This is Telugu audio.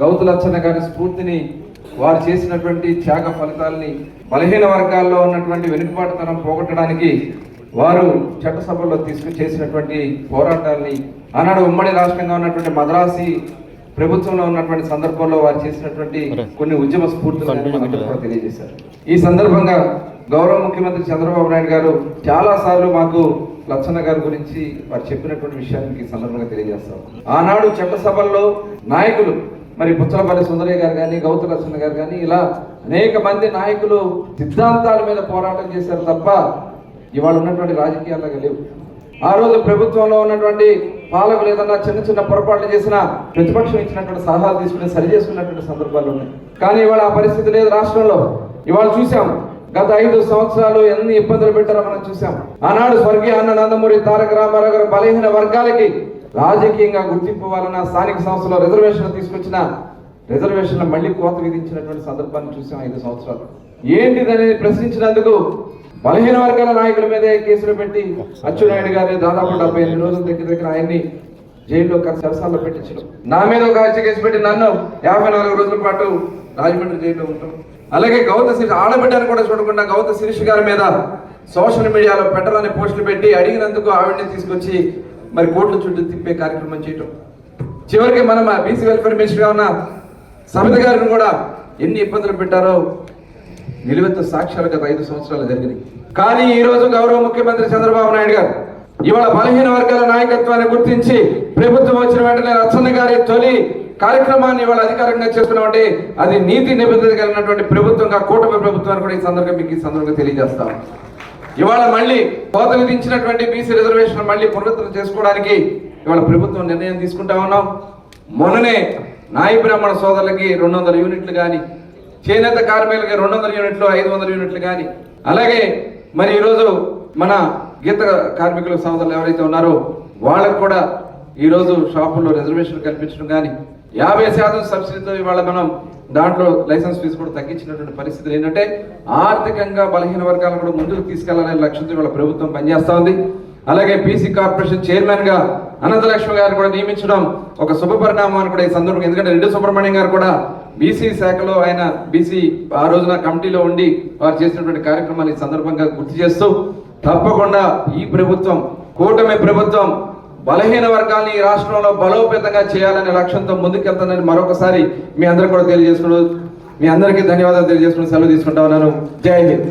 గౌతు లచ్చన్న గారి స్ఫూర్తిని వారు చేసినటువంటి త్యాగ ఫలితాలని బలహీన వర్గాల్లో ఉన్నటువంటి వెనుకబాటుతనం పోగొట్టడానికి వారు చట్టసభల్లో తీసుకు చేసినటువంటి పోరాటాల్ని ఆనాడు ఉమ్మడి రాష్ట్రంగా ఉన్నటువంటి మద్రాసి ప్రభుత్వంలో ఉన్నటువంటి సందర్భంలో వారు చేసినటువంటి కొన్ని ఉద్యమ స్ఫూర్తులను కూడా తెలియజేశారు. ఈ సందర్భంగా గౌరవ ముఖ్యమంత్రి చంద్రబాబు నాయుడు గారు చాలా సార్లు మాకు లచ్చన్న గారి గురించి వారు చెప్పినటువంటి విషయాన్ని ఈ సందర్భంగా తెలియజేస్తాం. ఆనాడు చట్టసభల్లో నాయకులు మరి బుచ్చలపల్లి సుందరయ్య గారు కానీ గౌతు లచ్చన్న గారు కానీ ఇలా అనేక మంది నాయకులు సిద్ధాంతాల మీద పోరాటం చేశారు తప్ప ఇవాళ ఉన్నటువంటి రాజకీయాలుగా లేవు. ఆ రోజు ప్రభుత్వంలో ఉన్నటువంటి పాలకులు ఏదన్నా చిన్న చిన్న పొరపాట్లు చేసినా ప్రతిపక్షం ఇచ్చినటువంటి సలహాలు తీసుకుని సరి చేసుకున్నటువంటి సందర్భాలు ఉన్నాయి. కానీ ఇవాళ ఆ పరిస్థితి లేదు రాష్ట్రంలో. ఇవాళ చూసాం గత ఐదు సంవత్సరాలు ఎన్ని ఇబ్బందులు పెట్టారో మనం చూసాం ఆనాడు స్వర్గీయ అన్న నందమూరి తారక రామారావు గారు బలహీన వర్గాలకి రాజకీయంగా గుర్తింపు వలన స్థానిక సంస్థలో రిజర్వేషన్లు తీసుకొచ్చిన రిజర్వేషన్లు మళ్ళీ కోత విధించినటువంటి సందర్భాన్ని చూసాం ఐదు సంవత్సరాలు. ఏంటిదనేది ప్రశ్నించినందుకు బలహీన వర్గాల నాయకుల మీదే కేసులు పెట్టి అచ్చెన్నాయుడు గారిని దాదాపు డెబ్బై ఎనిమిది రోజుల దగ్గర దగ్గర ఆయన్ని జైల్లో సరసాల్లో పెట్టించడం. నా మీద ఒక హత్య కేసు పెట్టి నన్ను యాభై నాలుగు రోజుల పాటు రాజమండ్రి జైల్లో ఉంటాం అలాగే గౌత శిరీష్ ఆడబిడ్డను కూడా చూడకుండా గౌత శిరీష్ గారి మీద సోషల్ మీడియాలో పెట్టాలని పోస్టులు పెట్టి అడిగినందుకు ఆవిడని తీసుకొచ్చి మరి కోట్ల చుట్టూ తిప్పే కార్యక్రమం చేయటం. చివరికి మనం బీసీ వెల్ఫేర్ మినిస్టర్గా ఉన్న సమిత గారిని కూడా ఎన్ని ఇబ్బందులు పెట్టారో నిలువెత్తు సాక్ష్యాలు గత ఐదు సంవత్సరాలు జరిగినాయి. కానీ ఈ రోజు గౌరవ ముఖ్యమంత్రి చంద్రబాబు నాయుడు గారు ఇవాళ బలహీన వర్గాల నాయకత్వాన్ని గుర్తించి ప్రభుత్వం వచ్చిన వెంటనే అచ్చన్న గారి తొలి కార్యక్రమాన్ని ఇవాళ అధికారంగా చేస్తున్నామంటే అది నీతి నిబద్ధత కలిగినటువంటి ప్రభుత్వంగా కూటమి ప్రభుత్వాన్ని కూడా ఈ సందర్భంగా మీకు ఈ సందర్భంగా తెలియజేస్తాం. ఇవాళ మళ్ళీ కోత విధించినటువంటి బీసీ రిజర్వేషన్ మళ్ళీ పునరుద్ధరణ చేసుకోవడానికి ఇవాళ ప్రభుత్వం నిర్ణయం తీసుకుంటా ఉన్నాం. మొన్ననే నాయి బ్రాహ్మణ సోదరులకి రెండు వందల యూనిట్లు కానీ చేనేత కార్మికులకి రెండు వందల యూనిట్లు ఐదు వందల యూనిట్లు కానీ అలాగే మరి ఈరోజు మన గీత కార్మికుల సోదరులు ఎవరైతే ఉన్నారో వాళ్ళకు కూడా ఈరోజు షాపుల్లో రిజర్వేషన్ కల్పించడం కానీ యాభై శాతం సబ్సిడీతో ఇవాళ మనం దాంట్లో లైసెన్స్ ఫీజు కూడా తగ్గించినటువంటి పరిస్థితులు ఏంటంటే ఆర్థికంగా బలహీన వర్గాలను కూడా ముందుకు తీసుకెళ్ళాలనే లక్ష్యంతో ఇవాళ ప్రభుత్వం పనిచేస్తా ఉంది. అలాగే బీసీ కార్పొరేషన్ చైర్మన్గా అనంతలక్ష్మి గారు కూడా నియమించడం ఒక శుభ పరిణామం అని కూడా ఈ సందర్భంగా ఎందుకంటే రెడ్డి సుబ్రహ్మణ్యం గారు కూడా బీసీ శాఖలో ఆయన బీసీ ఆ రోజున కమిటీలో ఉండి వారు చేసినటువంటి కార్యక్రమాలు ఈ సందర్భంగా గుర్తు చేస్తూ తప్పకుండా ఈ ప్రభుత్వం కూటమి ప్రభుత్వం బలహీన వర్గాన్ని ఈ రాష్ట్రంలో బలోపేతంగా చేయాలనే లక్ష్యంతో ముందుకెళ్తానని మరొకసారి మీ అందరికి కూడా తెలియజేసుకున్నాను మీ అందరికీ ధన్యవాదాలు తెలియజేసుకుని సెలవు తీసుకుంటా ఉన్నాను. జై హింద్.